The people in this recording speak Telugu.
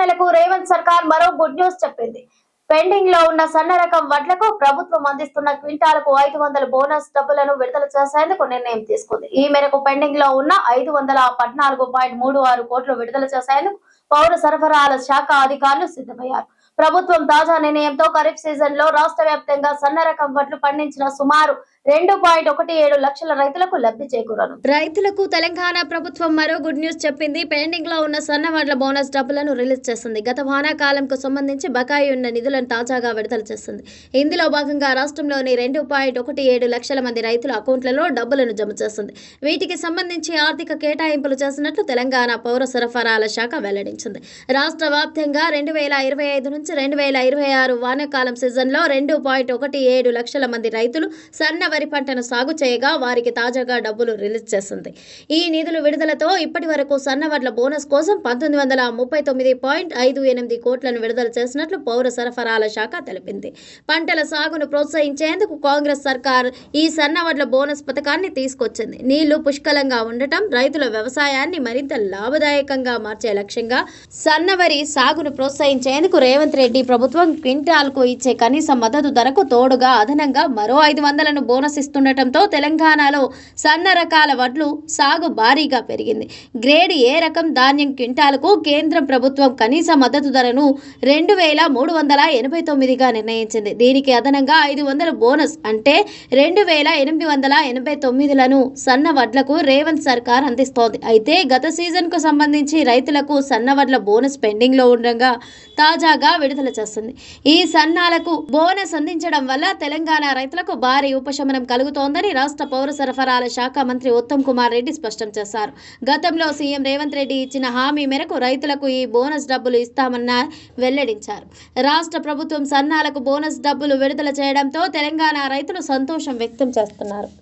నెలకు రేవంత్ సర్కార్ మరో గుడ్ న్యూస్ చెప్పింది. పెండింగ్లో ఉన్న సన్న రకం వడ్లకు ప్రభుత్వం అందిస్తున్న క్వింటాలకు ఐదు వందల బోనస్ డబ్బులను విడుదల చేసేందుకు నిర్ణయం తీసుకుంది. ఈ మేరకు పెండింగ్లో ఉన్న ఐదు వందల పద్నాలుగు పాయింట్ మూడు ఆరు కోట్లు విడుదల చేసేందుకు పౌర సరఫరాల శాఖ అధికారులు సిద్ధమయ్యారు. ప్రభుత్వం తాజా నిర్ణయంతో ఖరీఫ్ సీజన్లో రాష్ట్ర వ్యాప్తంగా సన్న రకం వడ్లు పండించిన సుమారు రెండు పాయింట్ ఒకటి ఏడు లక్షల రైతులకు లబ్ధి చేకూరను. రైతులకు తెలంగాణ ప్రభుత్వం మరో గుడ్ న్యూస్ చెప్పింది. పెండింగ్లో ఉన్న సన్న వడ్ల బోనస్ డబ్బులను రిలీజ్ చేసింది గత వానాకాలంకు సంబంధించి బకాయి ఉన్న నిధులను తాజాగా విడుదల చేసింది ఇందులో భాగంగా రాష్ట్రంలోని రెండు పాయింట్ ఒకటి ఏడు లక్షల మంది రైతుల అకౌంట్లలో డబ్బులను జమ చేసింది వీటికి సంబంధించి ఆర్థిక కేటాయింపులు చేసినట్లు తెలంగాణ పౌర సరఫరాల శాఖ వెల్లడించింది. రాష్ట్ర వ్యాప్తంగా రెండు వేల ఇరవై ఐదు నుంచి రెండు వేల ఇరవై ఆరు వానాకాలం సీజన్లో రెండు పాయింట్ ఒకటి ఏడు లక్షల మంది రైతులు సన్న వరి పంటను సాగు చేయగా వారికి తాజాగా డబ్బులు రిలీజ్ చేసింది. ఈ నిధులు విడుదలతో ఇప్పటి వరకు సన్న వడ్ల బోనస్ కోసం పంతొమ్మిది వందల ముప్పై తొమ్మిది పాయింట్ ఐదు ఎనిమిది కోట్లను విడుదల చేసినట్లు పౌర సరఫరాల శాఖ తెలిపింది. పంటల సాగును ప్రోత్సహించేందుకు కాంగ్రెస్ సర్కార్ ఈ సన్న వడ్ల బోనస్ పథకాన్ని తీసుకొచ్చింది. నీళ్ళు పుష్కలంగా ఉండటం రైతుల వ్యవసాయాన్ని మరింత లాభదాయకంగా మార్చే లక్ష్యంగా సన్నవరి సాగును ప్రోత్సహించేందుకు రేవంత్ రెడ్డి ప్రభుత్వం క్వింటాల్కు ఇచ్చే కనీస మద్దతు ధరకు తోడుగా అదనంగా మరో ఐదు వందలను బోనస్ ఇస్తుండటంతో తెలంగాణలో సన్న రకాల వడ్లు సాగు భారీగా పెరిగింది. గ్రేడ్ ఏ రకం ధాన్యం క్వింటాలకు కేంద్ర ప్రభుత్వం కనీస మద్దతు ధరను రెండు వేల మూడు వందల ఎనభై తొమ్మిదిగా నిర్ణయించింది. దీనికి అదనంగా ఐదు వందల బోనస్ అంటే రెండు వేల ఎనిమిది వందల ఎనభై తొమ్మిదిలను సన్న వడ్లకు రేవంత్ సర్కార్ అందిస్తోంది. అయితే గత సీజన్కు సంబంధించి రైతులకు సన్న వడ్ల బోనస్ పెండింగ్లో ఉండగా తాజాగా విడుదల చేస్తుంది. ఈ సన్నాలకు బోనస్ అందించడం వల్ల తెలంగాణ రైతులకు భారీ ఉపశమనం ఉపశమనం కలుగుతోందని రాష్ట్ర పౌర సరఫరాల శాఖ మంత్రి ఉత్తమ్ కుమార్ రెడ్డి స్పష్టం చేశారు. గతంలో సీఎం రేవంత్ రెడ్డి ఇచ్చిన హామీ మేరకు రైతులకు ఈ బోనస్ డబ్బులు ఇస్తామన్న వెల్లడించారు. రాష్ట్ర ప్రభుత్వం సన్నాలకు బోనస్ డబ్బులు విడుదల చేయడంతో తెలంగాణ రైతులు సంతోషం వ్యక్తం చేస్తున్నారు.